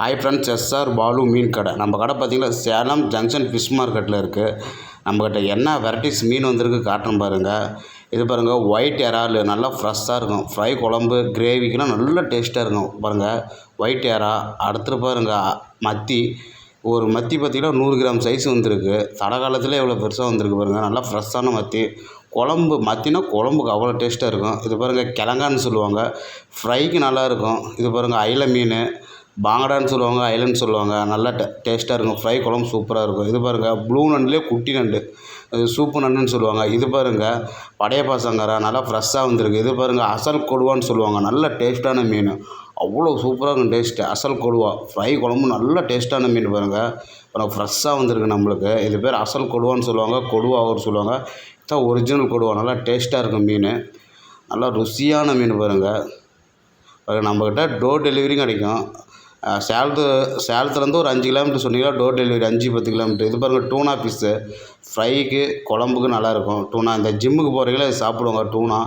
Hi friends S R Balu மீன் கடை. நம்ம கடை பார்த்திங்கன்னா சேலம் ஜங்ஷன் ஃபிஷ் மார்க்கெட்டில் இருக்குது நம்மக்கிட்ட என்ன வெரைட்டிஸ் மீன் வந்திருக்கு காட்டணும் பாருங்கள் இது பாருங்கள் ஒயிட் இறால் நல்லா ஃப்ரெஷ்ஷாக இருக்கும். ஃப்ரை குழம்பு கிரேவிக்கெலாம் நல்ல டேஸ்ட்டாக இருக்கும். பாருங்கள் ஒயிட் இறா அடுத்து பாருங்கள் மத்தி. ஒரு மத்தி பார்த்திங்கன்னா நூறு கிராம் சைஸ் வந்திருக்கு. தடை காலத்தில் எவ்வளோ பெருசாக வந்திருக்கு பாருங்கள் நல்லா ஃப்ரெஷ்ஷான மத்தி. குழம்பு மத்தினா குழம்புக்கு அவ்வளோ டேஸ்ட்டாக இருக்கும். இது பாருங்கள் கிழங்கான்னு சொல்லுவாங்க. ஃப்ரைக்கு நல்லா இருக்கும். இது பாருங்கள் அயில மீன். பாங்கடான்னு சொல்லுவாங்க ஐலண்ட் சொல்லுவாங்க. நல்லா டே டேஸ்ட்டாக இருக்கும். ஃப்ரை குழம்பு சூப்பராக இருக்கும். இது பாருங்கள் ப்ளூ நண்டுலேயே குட்டி நண்டு. இது சூப்பு நண்டுன்னு சொல்லுவாங்க. இது பாருங்கள் படையப்பா சங்கரா நல்லா ஃப்ரெஷ்ஷாக வந்திருக்கு. இது பாருங்கள் அசல் கொடுவான்னு சொல்லுவாங்க. நல்ல டேஸ்ட்டான மீன். அவ்வளோ சூப்பராக இருக்கும் டேஸ்ட்டு அசல் கொடுவா. ஃப்ரை குழம்பு நல்ல டேஸ்ட்டான மீன் பாருங்கள் அப்புறம் ஃப்ரெஷ்ஷாக வந்திருக்கு நம்மளுக்கு. இது பேர் அசல் கொடுவான்னு சொல்லுவாங்க. கொடுவா அவர் சொல்லுவாங்க. இதான் ஒரிஜினல் கொடுவா. நல்லா டேஸ்ட்டாக இருக்கும் மீன். நல்லா ருசியான மீன் பாருங்கள் நம்மக்கிட்ட டோர் டெலிவரியும் கிடைக்கும். சேலத்து சேலத்துலேருந்து ஒரு அஞ்சு கிலோமீட்டர் சொன்னீங்கன்னா டோர் டெலிவரி அஞ்சு பத்து கிலோமீட்டர் இது பாருங்கள் டூனா பீஸு ஃப்ரைக்கு குழம்புக்கு நல்லாயிருக்கும் டூனா இந்த ஜிம்முக்கு போகிறீங்களா இது சாப்பிடுவாங்க டூனா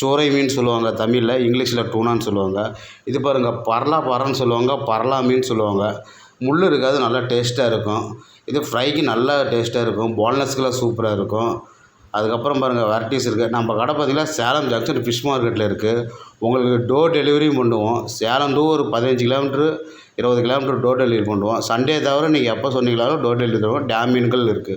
சோரை மீன் சொல்லுவாங்க தமிழில். இங்கிலீஷில் டூனான்னு சொல்லுவாங்க. இது பாருங்கள் பரலா பறன்னு சொல்லுவாங்க பரலா மீன் சொல்லுவாங்க. முள் இருக்காது நல்லா டேஸ்ட்டாக இருக்கும். இது ஃப்ரைக்கு நல்லா டேஸ்ட்டாக இருக்கும். போன்லெஸ்க்கெலாம் சூப்பராக இருக்கும். அதுக்கப்புறம் பாருங்கள் வெரைட்டிஸ் இருக்குது நம்ம கடை பார்த்திங்கன்னா சேலம் ஜங்ஷன் ஃபிஷ் மார்க்கெட்டில் இருக்குது உங்களுக்கு டோர் டெலிவரியும் பண்ணுவோம் சேலம் டூ ஒரு பதினஞ்சு கிலோமீட்ரு இருபது கிலோமீட்டர் டோர் டெலிவரி பண்ணுவோம் சண்டே தவிர நீங்கள் எப்போ சொன்னீங்களாலும் டோர் டெலிவரி தருவோம். டேம் மீன்கள் இருக்குது